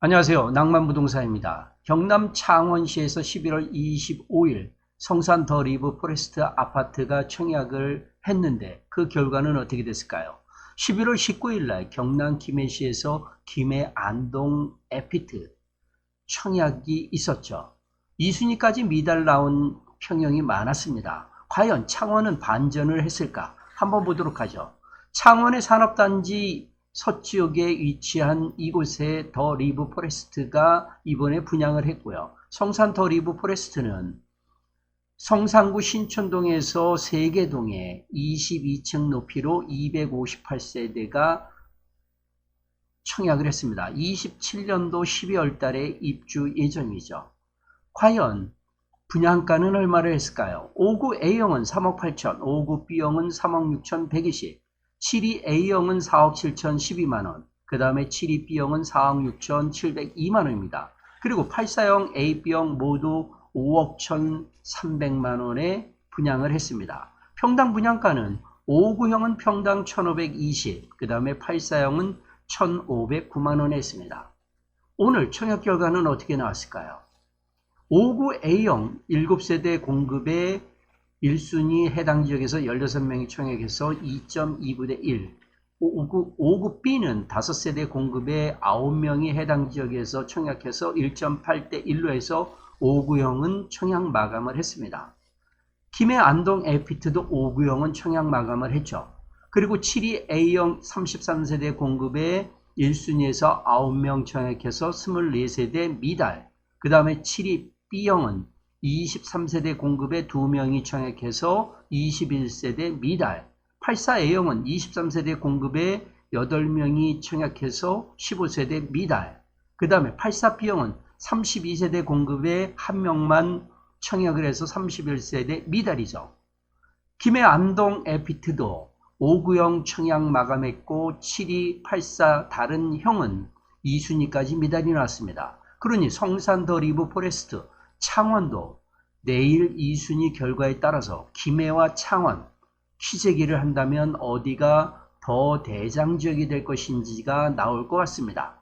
안녕하세요. 낭만부동산입니다. 경남 창원시에서 11월 25일 성산 더 리브 포레스트 아파트가 청약을 했는데 그 결과는 어떻게 됐을까요? 11월 19일 날 경남 김해시에서 김해 안동 에피트 청약이 있었죠. 2순위까지 미달 나온 평형이 많았습니다. 과연 창원은 반전을 했을까? 한번 보도록 하죠. 창원의 산업단지 서지역에 위치한 이곳에 더 리브 포레스트가 이번에 분양을 했고요. 성산 더 리브 포레스트는 성산구 신촌동에서 세계동에 22층 높이로 258세대가 청약을 했습니다. 27년도 12월 달에 입주 예정이죠. 과연 분양가는 얼마를 했을까요? 59 A형은 3억 8천, 59 B형은 3억 6천 120, 72 A형은 4억 7천 12만원, 그 다음에 72 B형은 4억 6천 702만원입니다. 그리고 84형 A, B형 모두 5억 1,300만원에 분양을 했습니다. 평당 분양가는 59형은 평당 1,520, 그 다음에 84형은 1,509만원에 했습니다. 오늘 청약 결과는 어떻게 나왔을까요? 59A형 7세대 공급의 1순위 해당 지역에서 16명이 청약해서 2.29대 1. 59, b 는 5세대 공급에 9명이 해당 지역에서 청약해서 1.8대 1로 해서 59형은 청약 마감을 했습니다. 김해 안동 에피트도 59형은 청약 마감을 했죠. 그리고 72A형 33세대 공급에 1순위에서 9명 청약해서 24세대 미달. 그 다음에 72B형은 23세대 공급에 2명이 청약해서 21세대 미달, 84A형은 23세대 공급에 8명이 청약해서 15세대 미달, 그 다음에 84B형은 32세대 공급에 1명만 청약을 해서 31세대 미달이죠. 김해 안동 에피트도 59형 청약 마감했고 7284 다른 형은 2순위까지 미달이 나왔습니다. 그러니 성산 더 리브 포레스트 창원도 내일 2순위 결과에 따라서 김해와 창원 키재기를 한다면 어디가 더 대장지역이 될 것인지가 나올 것 같습니다.